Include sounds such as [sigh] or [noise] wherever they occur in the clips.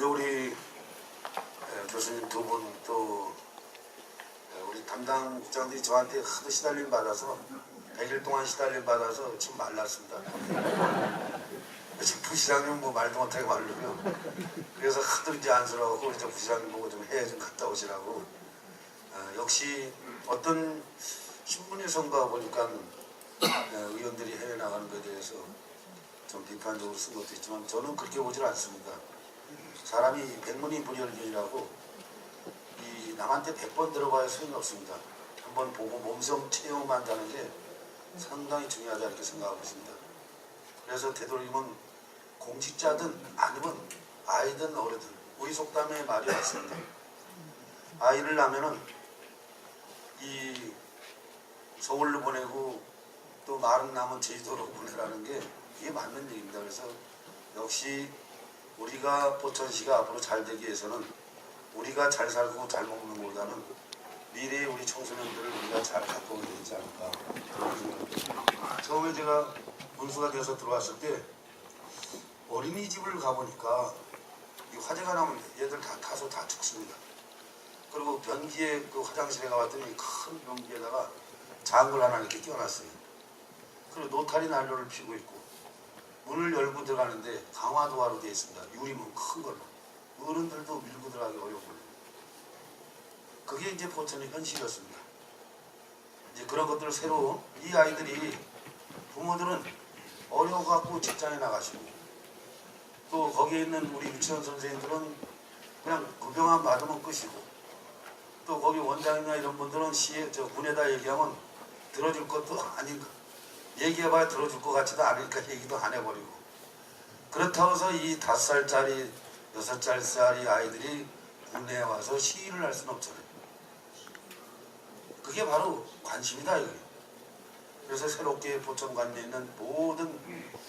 먼저 우리 에, 교수님 두 분 또 우리 담당 국장들이 저한테 하도 시달림 받아서 100일 동안 시달림 받아서 지금 말랐습니다. 지금 부시장님 뭐 말도 못하게 말르고요. 그래서 하도 이제 안쓰러워서 우리 저 부시장님 보고 좀 해외 좀 갔다 오시라고. 어, 역시 어떤 신문에 선거 보니까 에, 의원들이 해외 나가는 것에 대해서 좀 비판적으로 쓴 것도 있지만 저는 그렇게 보질 않습니다. 사람이 백문이 불여일견이라고 이 남한테 백 번 들어봐야 소용이 없습니다. 한번 보고 몸성 체험한다는 게 상당히 중요하다 이렇게 생각하고 있습니다. 그래서 되도록이면 공직자든 아니면 아이든 어르든 우리 속담에 말이 맞습니다. 아이를 낳으면은 이 서울로 보내고 또 마른 남은 제주도로 보내라는 게 이게 맞는 얘기입니다. 그래서 역시 우리가 포천시가 앞으로 잘 되기 위해서는 우리가 잘 살고 잘 먹는 것보다는 미래의 우리 청소년들을 우리가 잘 오게 되지 않을까. 처음에 제가 문수가 돼서 들어왔을 때 어린이집을 가보니까 이 화재가 나면 얘들 다 타서 다 죽습니다. 그리고 변기에 그 화장실에 가봤더니 큰 변기에다가 걸 하나 이렇게 끼워놨어요. 그리고 노타리 난로를 피고 있고 문을 열고 들어가는데 강화도화로 되어 있습니다. 유리문 큰 걸로. 어른들도 밀고 들어가기 어려운 걸로. 그게 이제 포천의 현실이었습니다. 이제 그런 것들을 새로 이 아이들이 부모들은 어려워갖고 직장에 나가시고 또 거기에 있는 우리 유치원 선생님들은 그냥 급여만 받으면 끝이고 또 거기 원장이나 이런 분들은 시에 저 군에다 얘기하면 들어줄 것도 [laughs] 아닌가 얘기해봐야 들어줄 것 같지도 않으니까 얘기도 안 해버리고 그렇다고 해서 이 다섯 살짜리 여섯 살짜리 아이들이 군에 와서 시위를 할 수는 없잖아요. 그게 바로 관심이다 이거예요. 그래서 새롭게 포천관에 있는 모든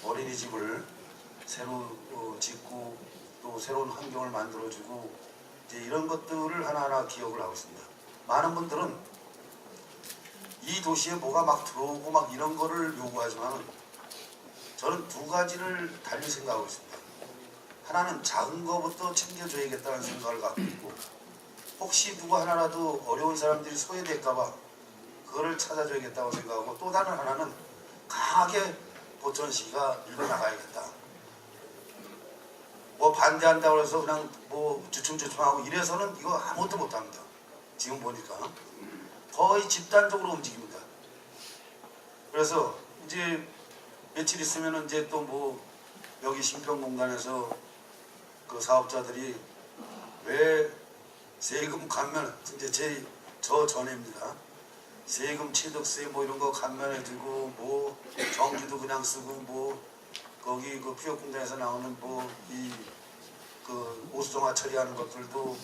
어린이집을 새로 어, 짓고 또 새로운 환경을 만들어주고 이제 이런 것들을 하나하나 기억을 하고 있습니다. 많은 분들은 이 도시에 뭐가 막 들어오고 막 이런 거를 요구하지만 저는 두 가지를 달리 생각하고 있습니다. 하나는 작은 거부터 챙겨줘야겠다는 생각을 갖고 있고 혹시 누구 하나라도 어려운 사람들이 소외될까봐 그거를 찾아줘야겠다고 생각하고 또 다른 하나는 강하게 포천시가 밀어나가야겠다. 뭐 반대한다고 해서 그냥 뭐 주춤주춤하고 이래서는 이거 아무것도 못합니다. 지금 보니까 거의 집단적으로 움직입니다. 그래서 이제 며칠 있으면 이제 또 뭐 여기 신평 공단에서 그 사업자들이 왜 세금 감면 이제 제 저 전에입니다. 세금 취득세 뭐 이런 거 감면해주고 뭐 전기도 그냥 쓰고 뭐 거기 그 피업공단에서 나오는 뭐 이 그 오수정화 처리하는 것들도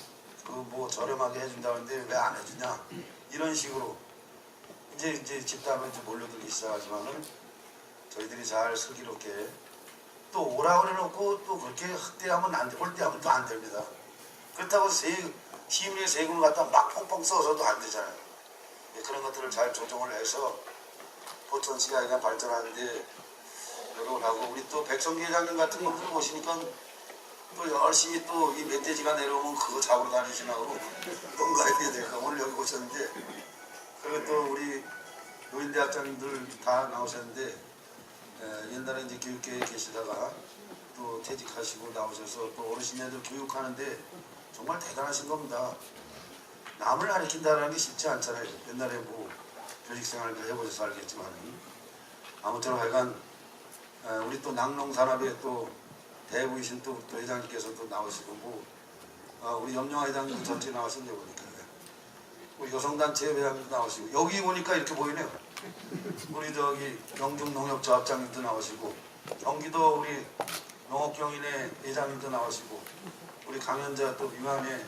그 뭐 저렴하게 해준다는데 왜 안 해주냐 이런 식으로 이제 이제 집단으로 이제 몰려들기 시작하지만은 저희들이 잘 슬기롭게 또 오라 그래놓고 또 그렇게 학대하면 안 돼, 홀대하면 또 안 됩니다. 그렇다고 세, 시민의 세금을 갖다 막 펑펑 써서도 안 되잖아요. 예, 그런 것들을 잘 조정을 해서 포천시가 그냥 발전하는데 노력을 하고 우리 또 백성기 회장님 같은 분들 보시니까 또 열심히 또 이 멧돼지가 내려오면 그거 잡으러 다니시나고 뭔가 해야 될까 오늘 여기 오셨는데 그리고 또 우리 노인대학장님들 다 나오셨는데 에, 옛날에 이제 교육계에 계시다가 또 퇴직하시고 나오셔서 또 어르신애들 교육하는데 정말 대단하신 겁니다. 남을 가르친다는 게 쉽지 않잖아요. 옛날에 뭐 교직생활을 해보셔서 알겠지만 아무튼 하여간 에, 우리 또 낙농산업의 또 대부이신 또, 또 회장님께서 또 나오시고 뭐 아, 우리 염영아 회장님도 전체 나오셨네 보니까. 우리 여성단체 회장님도 나오시고. 여기 보니까 이렇게 보이네요. 우리 저기 영중농협조합장님도 나오시고 경기도 우리 농업경인회 회장님도 나오시고 우리 강현자 또 위만회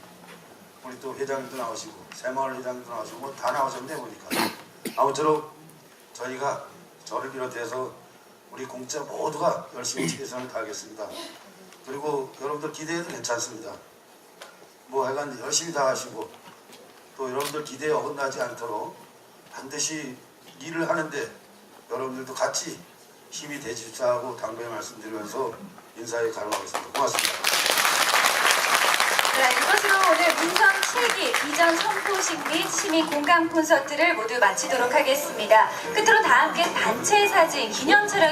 우리 또 회장님도 나오시고 새마을 회장님도 나오시고 뭐 다 나오셨네 보니까. 아무쪼록 저희가 저를 비롯해서 우리 공짜 모두가 열심히 최선을 다하겠습니다. 그리고 여러분들 기대해도 괜찮습니다. 뭐 하여간 열심히 다 하시고 또 여러분들 기대에 어긋나지 않도록 반드시 일을 하는데 여러분들도 같이 힘이 되주자고 당부의 말씀드리면서 인사에 가름하겠습니다. 고맙습니다. 안전 선포식 및 시민 공감 콘서트를 모두 마치도록 하겠습니다. 끝으로 다 함께 단체 사진 기념 촬영